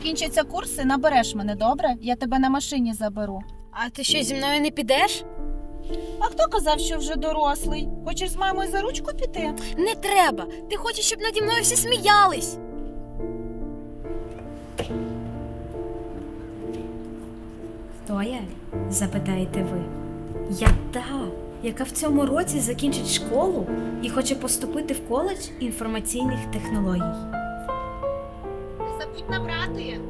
закінчаться курси, набереш мене, добре? Я тебе на машині заберу. А ти що зі мною не підеш? А хто казав, що вже дорослий? Хочеш з мамою за ручку піти? Не треба. Ти хочеш, щоб наді мною всі сміялись. Хто я? запитаєте ви. Я та, яка в цьому році закінчить школу і хоче поступити в коледж інформаційних технологій. Забудь набрати.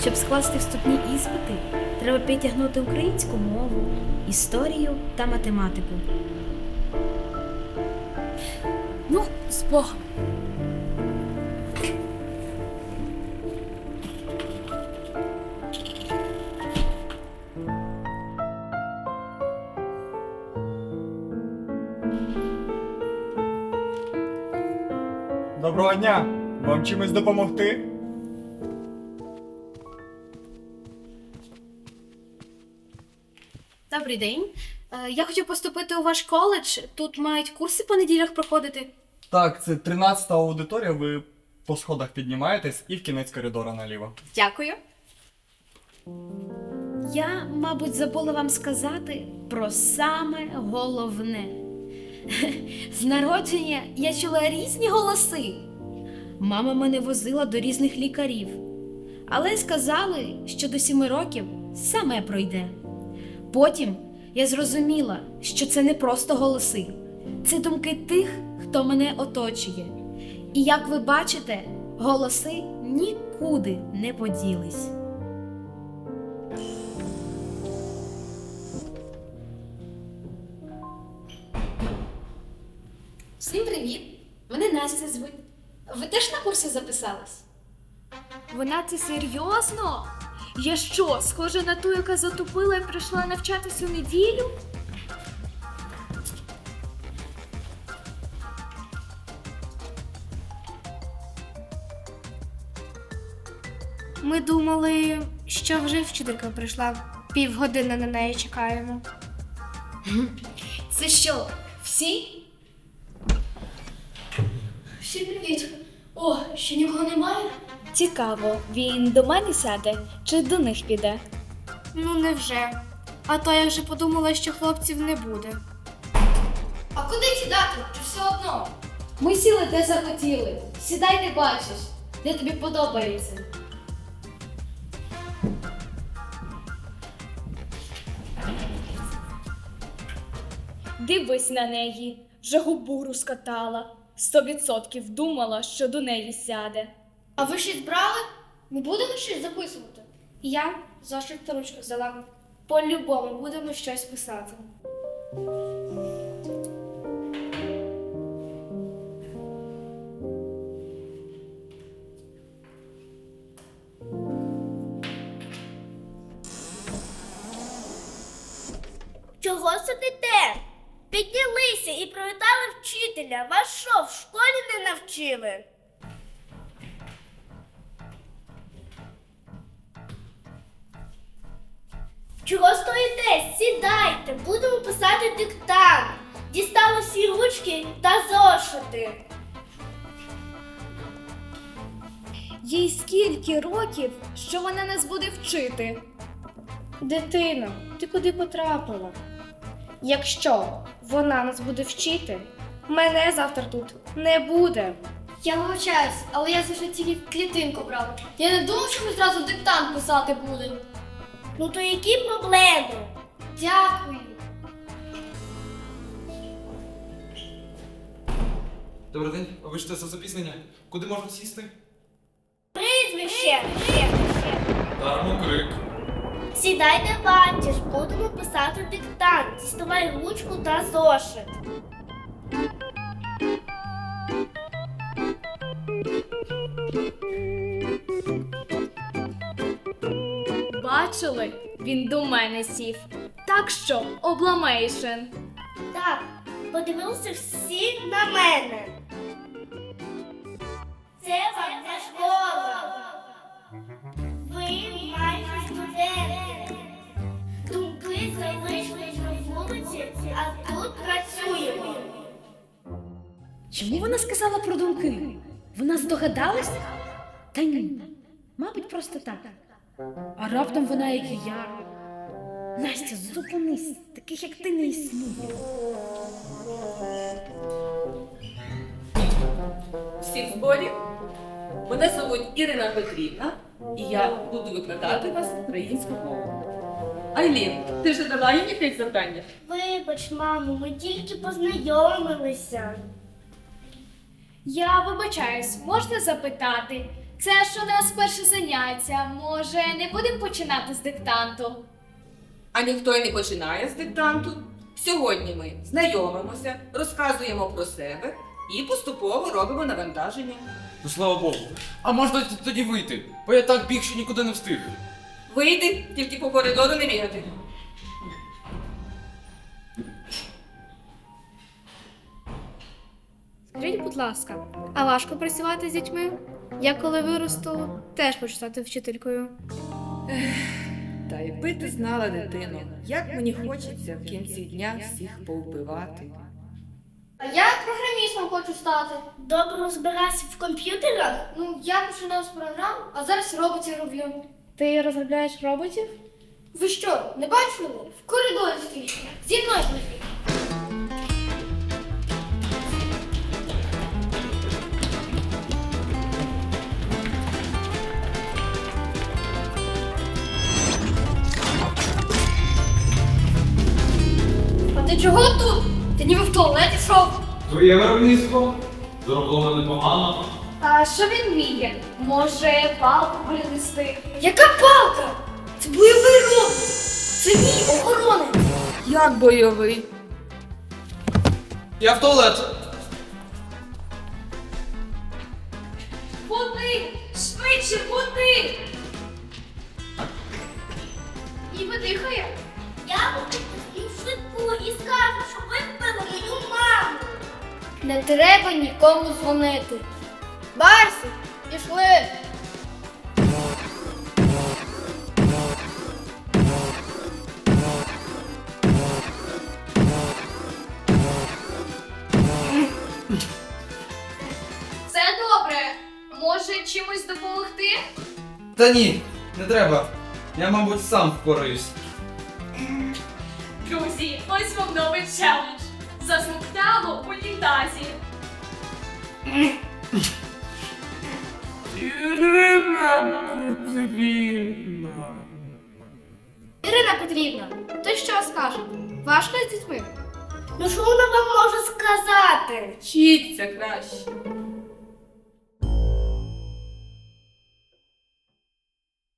Щоб скласти вступні іспити, треба підтягнути українську мову, історію та математику. Ну, з Богом. Доброго дня! Вам чимось допомогти? Добрий день. Е, Я хотів поступити у ваш коледж. Тут мають курси по неділях проходити. Так, це 13 аудиторія, ви по сходах піднімаєтесь і в кінець коридора наліво. Дякую. Я, мабуть, забула вам сказати про саме головне. З народження я чула різні голоси. Мама мене возила до різних лікарів, але сказали, що до сіми років саме пройде. Потім я зрозуміла, що це не просто голоси, це думки тих, хто мене оточує. І як ви бачите, голоси нікуди не поділись. Мене Настя звуть. Ви теж на курси записались? Вона це серйозно? Я що, схожа на ту, яка затупила і прийшла навчатись у неділю? Ми думали, що вже вчителька прийшла. Півгодини на неї чекаємо. Це що, всі? Всім. О, ще нікого немає? Цікаво, він до мене сяде чи до них піде? Ну, невже. А то я вже подумала, що хлопців не буде. А куди сідати? Чи все одно? Ми сіли де захотіли. Сідай не бачиш, де тобі подобається. Дивись на неї, вже губу розкатала. Сто відсотків думала, що до неї сяде. А ви щось брали? Ми будемо щось записувати? Я зошит та ручку взяла. По-любому будемо щось писати. Чого сидите? Піднялися і привітали вчителя. Вас що, в школі не навчили? Чого стоїте? Сідайте, будемо писати диктант. Дістали всі ручки та зошити. Їй скільки років, що вона нас буде вчити? Дитино, ти куди потрапила? Якщо вона нас буде вчити, мене завтра тут не буде. Я вибачаюсь, але я завжди тільки клітинку брав. Я не думав, що ми зразу диктант писати будемо. Ну то які проблеми? Дякую. Добрий день, вибачте за запізнення. Куди можна сісти? Прізвище. Дармо крик. Сідай не бачиш, будемо писати диктант. Діставай ручку та зошит. Бачили? Він до мене сів. Так що, обламейшн. Так, подивилися всі на мене. Чому вона сказала про думки? Вона здогадалась? Та ні, мабуть, просто так. А раптом вона, як і я. Настя, зупинись, таких як ти не існує. Всі в зборі. Мене звуть Ірина Петрівна, і я буду викладати вас українську мову. Айлін, ти вже дала їм якесь завдання? Вибач, мамо, ми тільки познайомилися. Я вибачаюсь, можна запитати? Це ж у нас перше заняття. Може, не будемо починати з диктанту? А ніхто й не починає з диктанту. Сьогодні ми знайомимося, розказуємо про себе і поступово робимо навантаження. Ну слава Богу. А можна т- тоді вийти? Бо я так біг, що нікуди не встиг. Вийди, тільки по коридору не бігати. Скажіть, будь ласка, а важко працювати з дітьми? Я коли виросту, теж хочу стати вчителькою. Та якби ти знала, дитино, як мені хочеться в кінці дня всіх повбивати. А я програмістом хочу стати. Добре розбиратися в комп'ютерах? Ну, я починав з програм, а зараз роботів роблю. Ти розробляєш роботів? Ви що, не бачили? В коридорі стоїть. Зі мною туалет йшов. Твоє виробництво? Зроблено непогано. А що він вміє? Може, палку принести? Яка палка? Це бойовий робот! Це мій охоронець! Як бойовий? Я в туалет. Води! Швидше води! І видихає. Я викликаю швидку і скажу, що ви вбили мою маму. Не треба нікому дзвонити. Барсі, пішли! Все добре. Може чимось допомогти? Та ні, не треба. Я, мабуть, сам впораюсь. Друзі, ось вам новий челендж. Засмоктало у літазі. Ірина Петрівна, то що скажете? Важко з дітьми? Ну що вона вам може сказати? Вчіться краще.